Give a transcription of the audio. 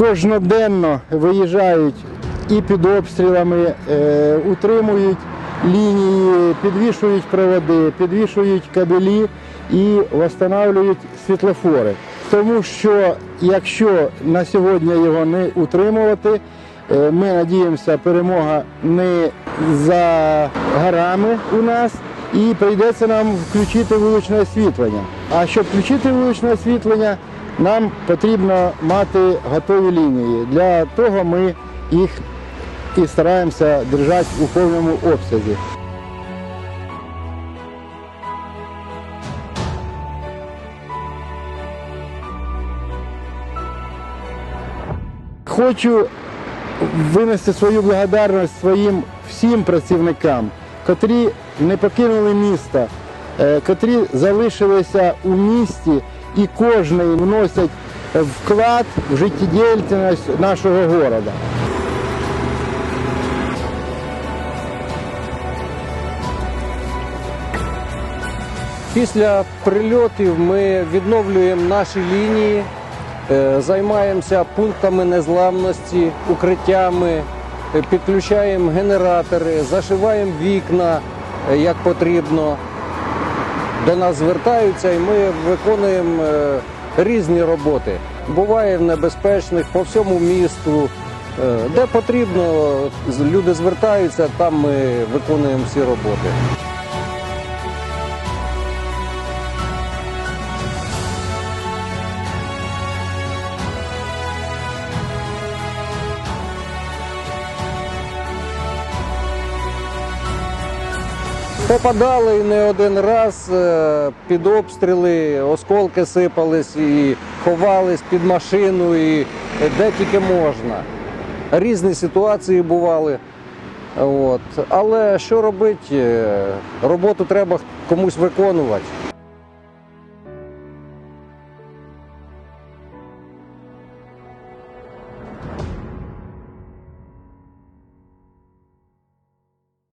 кожноденно виїжджають і під обстрілами, е, утримують лінії, підвішують проводи, підвішують кабелі і встановлюють світлофори. Тому що якщо на сьогодні його не утримувати, е, ми надіємося, перемога не за горами у нас. І прийдеться нам включити вуличне освітлення. А щоб включити вуличне освітлення, нам потрібно мати готові лінії. Для того ми їх і стараємося держати у повному обсязі. Хочу винести свою благодарність своїм всім працівникам, котрі не покинули місто, е, котрі залишилися у місті і кожний вносять вклад в життєдіяльність нашого города. Після прильотів ми відновлюємо наші лінії, е, займаємося пунктами незламності, укриттями, е, підключаємо генератори, зашиваємо вікна е, як потрібно. До нас звертаються і ми виконуємо е, різні роботи. Буває в небезпечних по всьому місту. Е, Де потрібно, люди звертаються, там ми виконуємо всі роботи. Попадали не один раз е, під обстріли, осколки сипались і ховались під машину, і де тільки можна. Різні ситуації бували. От. Але що робити? Роботу треба комусь виконувати.